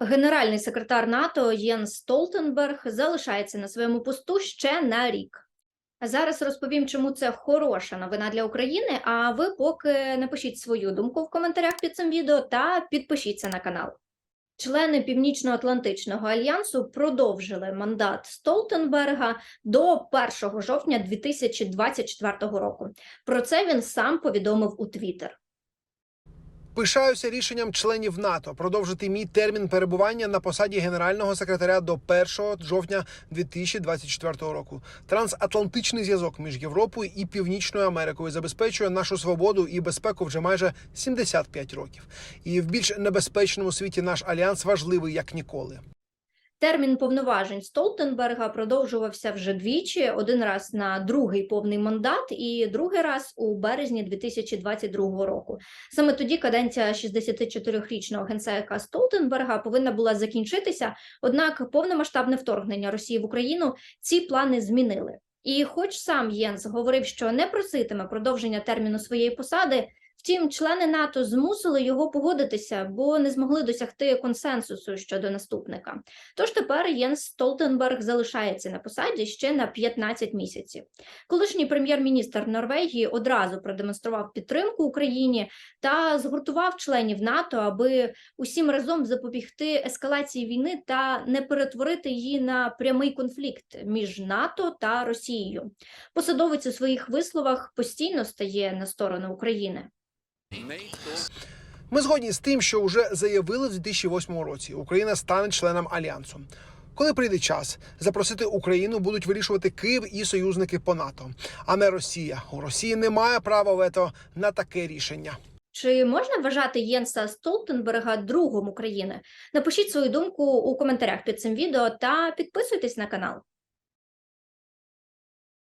Генеральний секретар НАТО Єнс Столтенберг залишається на своєму посту ще на рік. Зараз розповім, чому це хороша новина для України. А ви поки напишіть свою думку в коментарях під цим відео та підпишіться на канал. Члени Північно-Атлантичного альянсу продовжили мандат Столтенберга до 1 жовтня 2024 року. Про це він сам повідомив у Твіттер. Пишаюся рішенням членів НАТО продовжити мій термін перебування на посаді генерального секретаря до 1 жовтня 2024 року. Трансатлантичний зв'язок між Європою і Північною Америкою забезпечує нашу свободу і безпеку вже майже 75 років. І в більш небезпечному світі наш альянс важливий як ніколи. Термін повноважень Столтенберга продовжувався вже двічі: один раз на другий повний мандат, і другий раз у березні 2022 року. Саме тоді каденція 64-річного генсека Столтенберга повинна була закінчитися. Однак повномасштабне вторгнення Росії в Україну ці плани змінили. І, хоч сам Єнс говорив, що не проситиме продовження терміну своєї посади. Втім, члени НАТО змусили його погодитися, бо не змогли досягти консенсусу щодо наступника. Тож тепер Єнс Столтенберг залишається на посаді ще на 15 місяців. Колишній прем'єр-міністр Норвегії одразу продемонстрував підтримку Україні та згуртував членів НАТО, аби усім разом запобігти ескалації війни та не перетворити її на прямий конфлікт між НАТО та Росією. Посадовець у своїх висловах постійно стає на сторону України. Ми згодні з тим, що вже заявили в 2008 році. Україна стане членом альянсу. Коли прийде час, запросити Україну будуть вирішувати Київ і союзники по НАТО, а не Росія. У Росії немає права вето на таке рішення. Чи можна вважати Єнса Столтенберга другом України? Напишіть свою думку у коментарях під цим відео та підписуйтесь на канал.